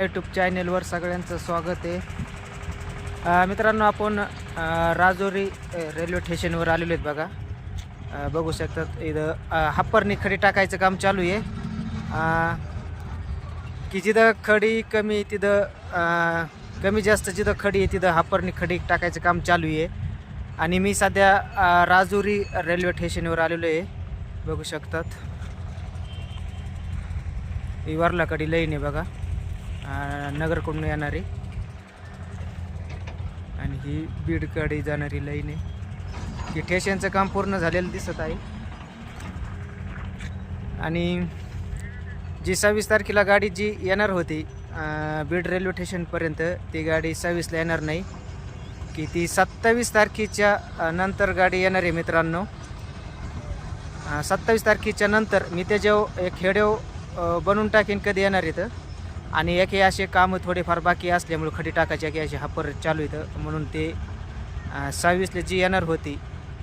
YouTube चॅनेलवर सगळ्यांचं स्वागत आहे. मित्रांनो आपण राजोरी रेल्वे स्टेशनवर आलेलो आहेत बघा. बघू शकतात इथं अ, खडी टाकायचं काम चालू आहे. की जिथं खडी कमी तिथं कमी जास्त जिथं खडी आहे तिथं हप्परनी खडी टाकायचं काम चालू आहे. आणि मी सध्या राजुरी रेल्वे स्टेशनवर आलेलो आहे. बघू शकतात. वरला कडी लईन आहे बघा. नगरकडून येणारी. आणि ही बीडकडे जाणारी लाईन आहे. की स्टेशनचं काम पूर्ण झालेलं दिसत आहे. आणि जी सव्वीस तारखेला गाडी जी येणार होती बीड रेल्वे स्टेशनपर्यंत ती गाडी सव्वीसला येणार नाही. की ती सत्तावीस तारखेच्या नंतर गाडी येणार आहे मित्रांनो. सत्तावीस तारखेच्या नंतर मी त्याच्यावर एक हेडेव बनवून टाकेन कधी येणार इथं आणि एक हे असे कामं थोडेफार बाकी असल्यामुळे खडी टाकायचे एक असे हापर चालू इथं. म्हणून ते अ, सव्वीसला जी येणार होती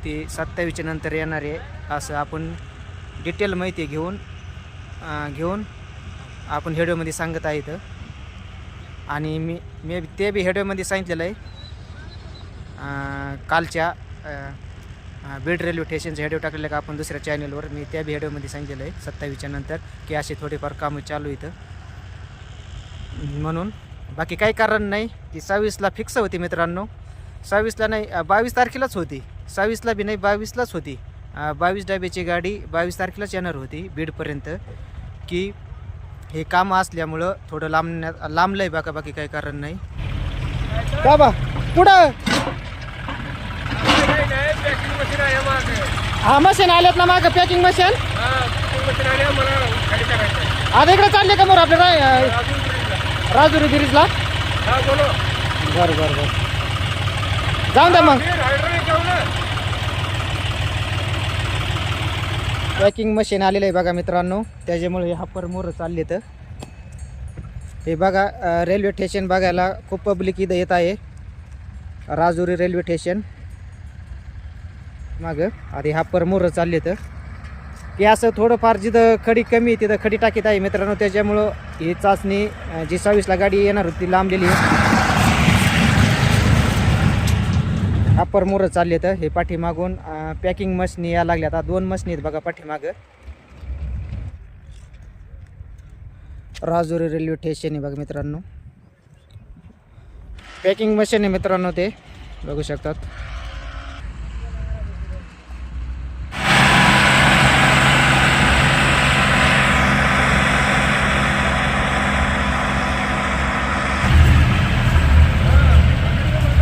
ती सत्तावीसच्या नंतर येणार आहे असं आपण डिटेल माहिती घेऊन घेऊन आपण हेडवेमध्ये सांगत आहे इथं. आणि मी मी ते बी हेडवेमध्ये सांगितलेलं आहे कालच्या बीड रेल्वे स्टेशनचं हेडवे टाकलेलं का आपण दुसऱ्या चॅनलवर मी त्या बी हेडवेमध्ये सांगितलेलं आहे सत्तावीसच्या नंतर की असे थोडेफार कामं चालू इथं. म्हणून. बाकी काही कारण नाही. की सव्वीसला फिक्स होती मित्रांनो. सव्वीसला नाही बावीस तारखेलाच होती. सव्वीसला बी नाही बावीसलाच होती. बावीस डब्याची गाडी बावीस तारखेलाच येणार होती बीडपर्यंत. की हे कामं असल्यामुळं थोडं लांबण्यात लांबलं आहे बाका बाकी काही कारण नाही. का बा? कुठं? हा मशीन आल्यात ना मागं पॅकिंग मशीन? आता इकडे चालले का मोर आपल्या राय राजुरी गिरीजला बरं बरं बरं. जाऊन द्या मग. पॅकिंग मशीन आलेलं आहे बघा मित्रांनो. त्याच्यामुळे हे हापर मोर चालले तर हे बघा रेल्वे स्टेशन बघायला खूप पब्लिक इथं येत आहे. राजुरी रेल्वे स्टेशन मागं. आधी हापर मोर चालले तर की असं थोडंफार जिथं खडी कमी आहे तिथं खडी टाकीत आहे मित्रांनो. त्याच्यामुळं ही चाचणी जी सव्वीसला गाडी येणार होती ती लांबलेली आहे. अप्पर मोरं चालले तर हे पाठीमागून पॅकिंग मशनी या लागल्या आता दोन मशनी आहेत बघा पाठीमागं. राजुरी रेल्वे स्टेशन आहे बघा मित्रांनो. पॅकिंग मशीन आहे मित्रांनो ते. बघू शकतात.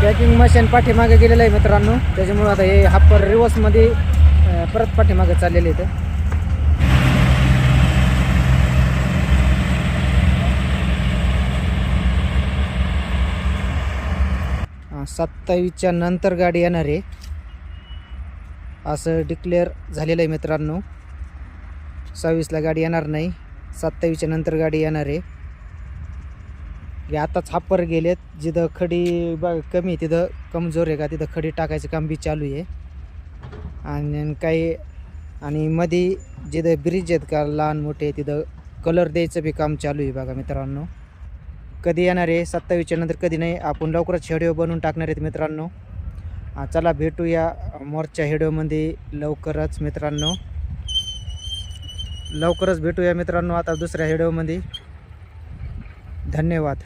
ट्रॅकिंग मशीन पाठीमागे गेलेलं आहे मित्रांनो. त्याच्यामुळे आता हे हापर रिवर्समध्ये परत पाठीमागे चाललेले इथं सत्तावीसच्या नंतर गाडी येणार आहे. असं डिक्लेअर झालेलं आहे मित्रांनो. सव्वीसला गाडी येणार नाही. सत्तावीसच्या नंतर गाडी येणार आहे. हे आताच हापर गेलेत जिथं खडी ब कमी तिथं कमजोर आहे का? तिथं खडी टाकायचं काम बी चालू आहे. आणि काही आणि मध्ये जिथं ब्रिज आहेत का लहान मोठे तिथं कलर द्यायचं बी काम चालू आहे बघा मित्रांनो. कधी येणार आहे? सत्तावीसच्या नंतर कधी नाही? आपण लवकरच हेडिओ बनवून टाकणार आहेत मित्रांनो. चला भेटूया मोर्चा हेडिओमध्ये लवकरच मित्रांनो. लवकरच भेटूया मित्रांनो आता दुसऱ्या हेडिओमध्ये धन्यवाद.